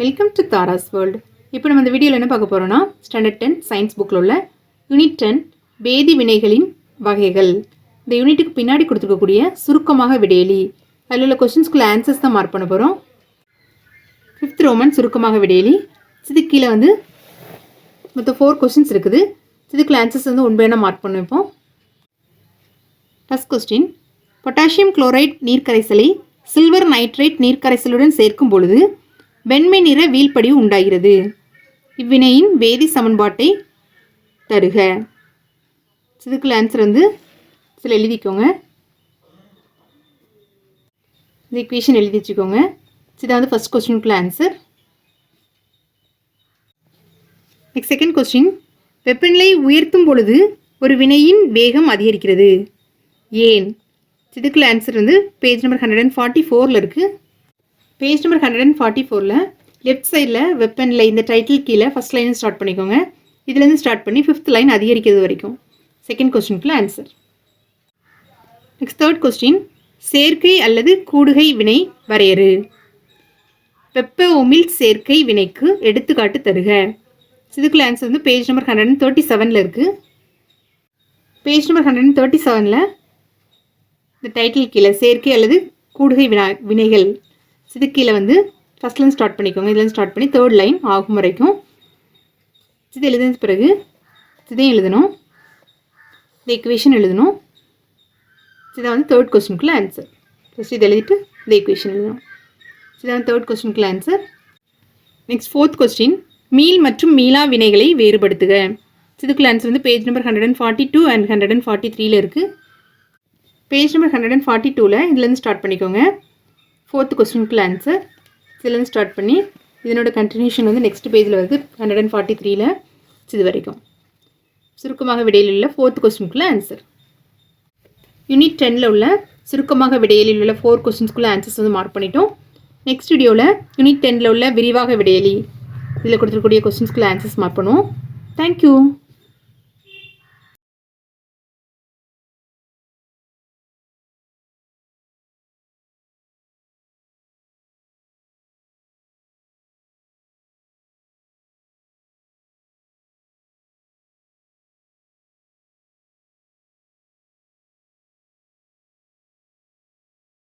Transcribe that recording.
Welcome to Tara's world இப்போ நம்ம இந்த வீடியோவில் என்ன பார்க்க போகிறோம்னா ஸ்டாண்டர்ட் டென் சயின்ஸ் புக்கில் உள்ள யூனிட் டென் வேதி வினைகளின் வகைகள். இந்த யூனிட்டுக்கு பின்னாடி கொடுத்துருக்கக்கூடிய சுருக்கமாக விடையலி. அதில் உள்ள கொஷின்ஸ்குள்ள ஆன்சர்ஸ் தான் மார்க் பண்ண போகிறோம் ஃபிஃப்த் ரோமன் சுருக்கமாக விடையலி. இதுக்கு கீழே வந்து மொத்தம் ஃபோர் கொஷின்ஸ் இருக்குது. இதுக்குள்ள ஆன்சர்ஸ் வந்து ஒன் மார்க் பண்ணிப்போம். ஃபஸ்ட் கொஸ்டின் பொட்டாசியம் குளோரைட் நீர்க்கரைசலை சில்வர் நைட்ரேட் நீர்க்கரைசலுடன் சேர்க்கும் பொழுது வெண்மை நிற வீழ்படி உண்டாகிறது. இவ்வினையின் வேதி சமன்பாட்டை தருக. இதுக்குள்ள ஆன்சர் வந்து சில எழுதிக்கோங்க. இந்த இக்குவேஷன் எழுதி வச்சுக்கோங்க. இதான் வந்து ஃபர்ஸ்ட் கொஸ்டினுக்குள்ள ஆன்சர் நெக்ஸ்ட் செகண்ட் கொஸ்டின் வெப்பநிலை உயர்த்தும் பொழுது ஒரு வினையின் வேகம் அதிகரிக்கிறது. ஏன்? இதுக்குள்ள ஆன்சர் வந்து page number hundred and forty ஃபோரில் இருக்குது page number hundred and forty ஃபோரில் லெஃப்ட் சைடில் வெப்பனில் இந்த டைட்டில் கீழே ஃபஸ்ட் லைன் ஸ்டார்ட் பண்ணிக்கோங்க. இதுலேருந்து ஸ்டார்ட் பண்ணி ஃபிஃப்த் லைன் அதிகரிக்கிறது வரைக்கும். செகண்ட் கொஸ்டினுக்குள்ள ஆன்சர் நெக்ஸ்ட் தேர்ட் கொஸ்டின் சேர்க்கை அல்லது கூடுகை வினை வரையறு. வெப்ப உமிழ் சேர்க்கை வினைக்கு எடுத்துக்காட்டு தருக. இதுக்குள்ள ஆன்சர் வந்து page number hundred and thirty செவனில் இருக்குது page number hundred and thirty செவனில் இந்த டைட்டில் கீழே சேர்க்கை அல்லது கூடுகை வினா வினைகள் இது கீழே வந்து ஃபஸ்ட்லேருந்து ஸ்டார்ட் பண்ணிக்கோங்க. இதுலேருந்து ஸ்டார்ட் பண்ணி தேர்ட் லைன் ஆகும் வரைக்கும். சிதை எழுதின பிறகு இதையும் எழுதணும். இந்த இக்குவேஷன் எழுதணும். இதான் வந்து தேர்ட் கொஸ்டினுக்குள்ள ஆன்சர் ஃபஸ்ட் இதை எழுதிட்டு இந்த இக்குவேஷன் எழுதணும். இதான் தேர்ட் கொஸ்டினுக்குள்ள ஆன்சர் நெக்ஸ்ட் ஃபோர்த் கொஸ்டின் மீல் மற்றும் மீளா வினைகளை வேறுபடுத்துக. இதுக்குள்ள ஆன்சர் வந்து page number hundred and forty two and hundred and forty த்ரீல இருக்குது page number hundred and forty டூவில் இதுலேருந்து ஸ்டார்ட் பண்ணிக்கோங்க. ஃபோர்த் கொஸ்டினுக்குள்ள ஆன்சர் இதுலேருந்து ஸ்டார்ட் பண்ணி இதனோட கண்டினியூஷன் வந்து நெக்ஸ்ட் பேஜில் வருது ஹண்ட்ரட் அண்ட் ஃபார்ட்டி த்ரீல இது வரைக்கும். சுருக்கமாக விடையில் உள்ள ஃபோர்த் கொஸ்டினுக்குள்ள ஆன்சர் யூனிட் டெனில் உள்ள சுருக்கமாக விடையலில் உள்ள ஃபோர் கொஸ்டின்ஸ்குள்ளே ஆன்சர்ஸ் வந்து மார்க் பண்ணிட்டோம். நெக்ஸ்ட் வீடியோவில் யூனிட் டெனில் உள்ள விரிவாக விடையலி. இதில் கொடுத்துருக்கூடிய கொஸ்டின்ஸ்குள்ளே ஆன்சர்ஸ் மார்க் பண்ணுவோம். Thank you